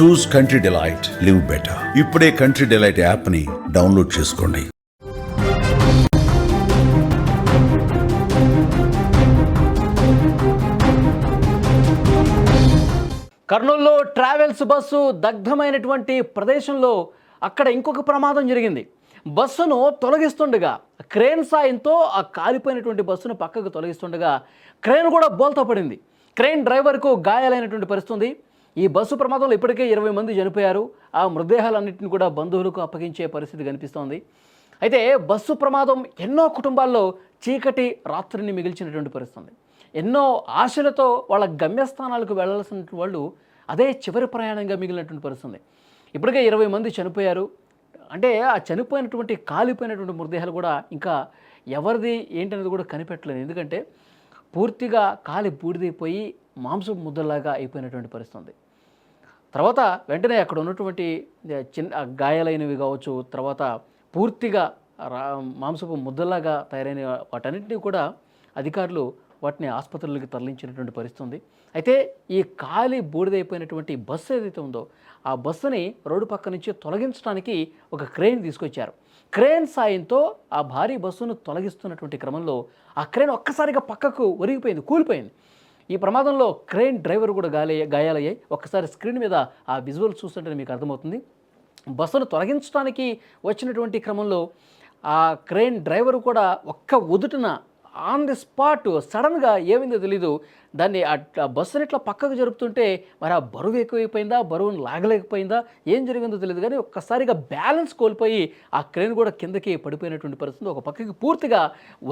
Choose country delight live better ఇప్పుడే country delight యాప్ని download చేసుకోండి. కర్నూలులో ట్రావెల్స్ బస్సు దగ్ధమైనటువంటి ప్రదేశంలో అక్కడ ఇంకొక ప్రమాదం జరిగింది. బస్సును తొలగిస్తుండగా క్రేన్ సాయంతో ఆ కాలిపోయినటువంటి బస్సును పక్కకు తొలగిస్తుండగా క్రేన్ కూడా బోల్తా పడింది. క్రేన్ డ్రైవర్కు గాయాలైనటువంటి పరిస్థితి ఈ బస్సు ప్రమాదంలో ఇప్పటికే ఇరవై మంది చనిపోయారు. ఆ మృతదేహాలన్నింటిని కూడా బంధువులకు అప్పగించే పరిస్థితి కనిపిస్తోంది. అయితే బస్సు ప్రమాదం ఎన్నో కుటుంబాల్లో చీకటి రాత్రిని మిగిల్చినటువంటి పరిస్థితుంది ఎన్నో ఆశలతో వాళ్ళ గమ్యస్థానాలకు వెళ్ళాల్సిన వాళ్ళు అదే చివరి ప్రయాణంగా మిగిలినటువంటి పరిస్థితుంది ఇప్పటికే ఇరవై మంది చనిపోయారు. అంటే ఆ చనిపోయినటువంటి కాలిపోయినటువంటి మృతదేహాలు కూడా ఇంకా ఎవరిది ఏంటనేది కూడా కనిపెట్టలేదు. ఎందుకంటే పూర్తిగా కాలి బూడిదైపోయి మాంసం ముద్దలాగా అయిపోయినటువంటి పరిస్థితి ఉంది. తర్వాత వెంటనే అక్కడ ఉన్నటువంటి చిన్న గాయాలైనవి కావచ్చు తర్వాత పూర్తిగా రా మాంసపు ముద్దలాగా తయారైన వాటన్నింటినీ కూడా అధికారులు వాటిని ఆసుపత్రులకు తరలించినటువంటి పరిస్థితి ఉంది. అయితే ఈ ఖాళీ బూడిదైపోయినటువంటి బస్సు ఏదైతే ఉందో ఆ బస్సుని రోడ్డు పక్క నుంచి తొలగించడానికి ఒక క్రేన్ తీసుకొచ్చారు. క్రేన్ సాయంతో ఆ భారీ బస్సును తొలగిస్తున్నటువంటి క్రమంలో ఆ క్రేన్ ఒక్కసారిగా పక్కకు ఒరిగిపోయింది కూలిపోయింది. ఈ ప్రమాదంలో క్రేన్ డ్రైవర్ కూడా గాలి గాయాలయ్యాయి. ఒక్కసారి స్క్రీన్ మీద ఆ విజువల్ చూస్తుంటే మీకు అర్థమవుతుంది. బస్సును తొలగించడానికి వచ్చినటువంటి క్రమంలో ఆ క్రేన్ డ్రైవర్ కూడా ఒక్క ఉదుటిన ఆన్ ది స్పాట్ సడన్గా ఏమైందో తెలీదు. దాన్ని ఆ బస్సుని ఇట్లా పక్కకు జరుపుతుంటే మరి ఆ బరువు ఎక్కువైపోయిందా? బరువును లాగలేకపోయిందా? ఏం జరిగిందో తెలియదు కానీ ఒక్కసారిగా బ్యాలెన్స్ కోల్పోయి ఆ క్రేన్ కూడా కిందకి పడిపోయినటువంటి పరిస్థితి ఒక పక్కకి పూర్తిగా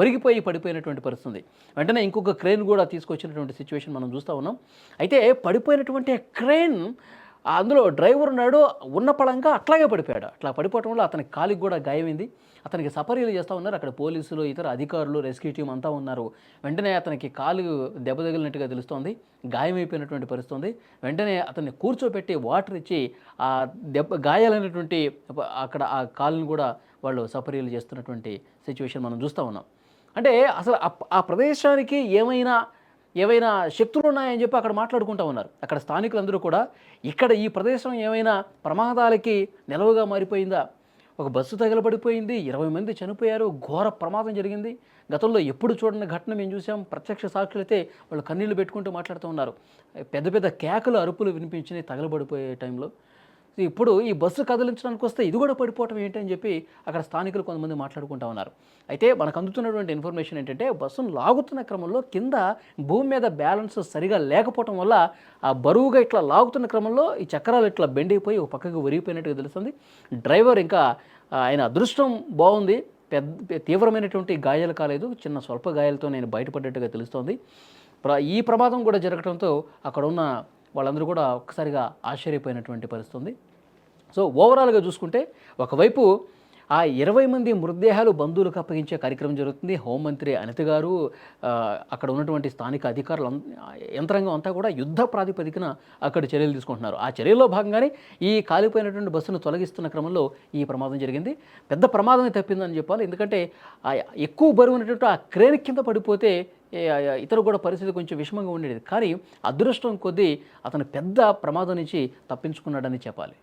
ఒరిగిపోయి పడిపోయినటువంటి పరిస్థితి వెంటనే ఇంకొక క్రేన్ కూడా తీసుకొచ్చినటువంటి సిచ్యువేషన్ మనం చూస్తూ ఉన్నాం. అయితే పడిపోయినటువంటి క్రేన్ అందులో డ్రైవర్ ఉన్నాడు ఉన్న పడంగా అట్లాగే పడిపోయాడు. అట్లా పడిపోవటం వల్ల అతనికి కాలికి కూడా గాయమైంది. అతనికి సపర్యలు చేస్తూ ఉన్నారు. అక్కడ పోలీసులు ఇతర అధికారులు రెస్క్యూ టీం అంతా ఉన్నారు. వెంటనే అతనికి కాలు దెబ్బ తగిలినట్టుగా తెలుస్తోంది. గాయమైపోయినటువంటి పరిస్థితుంది. వెంటనే అతన్ని కూర్చోబెట్టి వాటర్ ఇచ్చి ఆ దెబ్బ గాయాలైనటువంటి అక్కడ ఆ కాలుని కూడా వాళ్ళు సపర్యలు చేస్తున్నటువంటి సిచ్యువేషన్ మనం చూస్తూ ఉన్నాం. అంటే అసలు ఆ ప్రదేశానికి ఏమైనా ఏవైనా శక్తులు ఉన్నాయని చెప్పి అక్కడ మాట్లాడుకుంటూ ఉన్నారు. అక్కడ స్థానికులందరూ కూడా ఇక్కడ ఈ ప్రదేశం ఏమైనా ప్రమాదాలకి నిలవుగా మారిపోయిందా? ఒక బస్సు తగలబడిపోయింది ఇరవై మంది చనిపోయారు ఘోర ప్రమాదం జరిగింది. గతంలో ఎప్పుడు చూడని ఘటన మేము చూసాం. ప్రత్యక్ష సాక్షులైతే వాళ్ళు కన్నీళ్ళు పెట్టుకుంటూ మాట్లాడుతూ ఉన్నారు. పెద్ద పెద్ద కేకలు అరుపులు వినిపించినాయి తగలబడిపోయే టైంలో. ఇప్పుడు ఈ బస్సు కదిలించడానికి వస్తే ఇది కూడా పడిపోవటం ఏంటి అని చెప్పి అక్కడ స్థానికులు కొంతమంది మాట్లాడుకుంటా ఉన్నారు. అయితే మనకు అందుతున్నటువంటి ఇన్ఫర్మేషన్ ఏంటంటే బస్సును లాగుతున్న క్రమంలో కింద భూమి మీద బ్యాలెన్స్ సరిగా లేకపోవటం వల్ల ఆ బరువుగా ఇట్లా లాగుతున్న క్రమంలో ఈ చక్రాలు ఇట్లా బెండిపోయి ఒక పక్కకు విరిగిపోయినట్టుగా తెలుస్తుంది. డ్రైవర్ ఇంకా ఆయన అదృష్టం బాగుంది. పెద్ద తీవ్రమైనటువంటి గాయాలు కాలేదు. చిన్న స్వల్ప గాయాలతో నేను బయటపడ్డట్టుగా తెలుస్తోంది. ప్ర- ఈ ప్రమాదం కూడా జరగడంతో అక్కడ ఉన్న వాళ్ళందరూ కూడా ఒక్కసారిగా ఆశ్చర్యపోయినటువంటి పరిస్థితి ఉంది సో ఓవరాల్గా చూసుకుంటే ఒకవైపు ఆ ఇరవై మంది మృతదేహాలు బంధువులకు అప్పగించే కార్యక్రమం జరుగుతుంది. హోంమంత్రి అనిత గారు అక్కడ ఉన్నటువంటి స్థానిక అధికారులు యంత్రాంగం అంతా కూడా యుద్ధ ప్రాతిపదికన అక్కడ చర్యలు తీసుకుంటున్నారు. ఆ చర్యల్లో భాగంగానే ఈ కాలిపోయినటువంటి బస్సును తొలగిస్తున్న క్రమంలో ఈ ప్రమాదం జరిగింది. పెద్ద ప్రమాదమే తప్పిందని చెప్పాలి. ఎందుకంటే ఆ ఎక్కువ బరువు ఉన్నటువంటి ఆ క్రేన్ కింద పడిపోతే ఇతరు కూడా పరిస్థితి కొంచెం విషమంగా ఉండేది. కానీ అదృష్టం కొద్దీ అతను పెద్ద ప్రమాదం నుంచి తప్పించుకున్నాడని చెప్పాలి.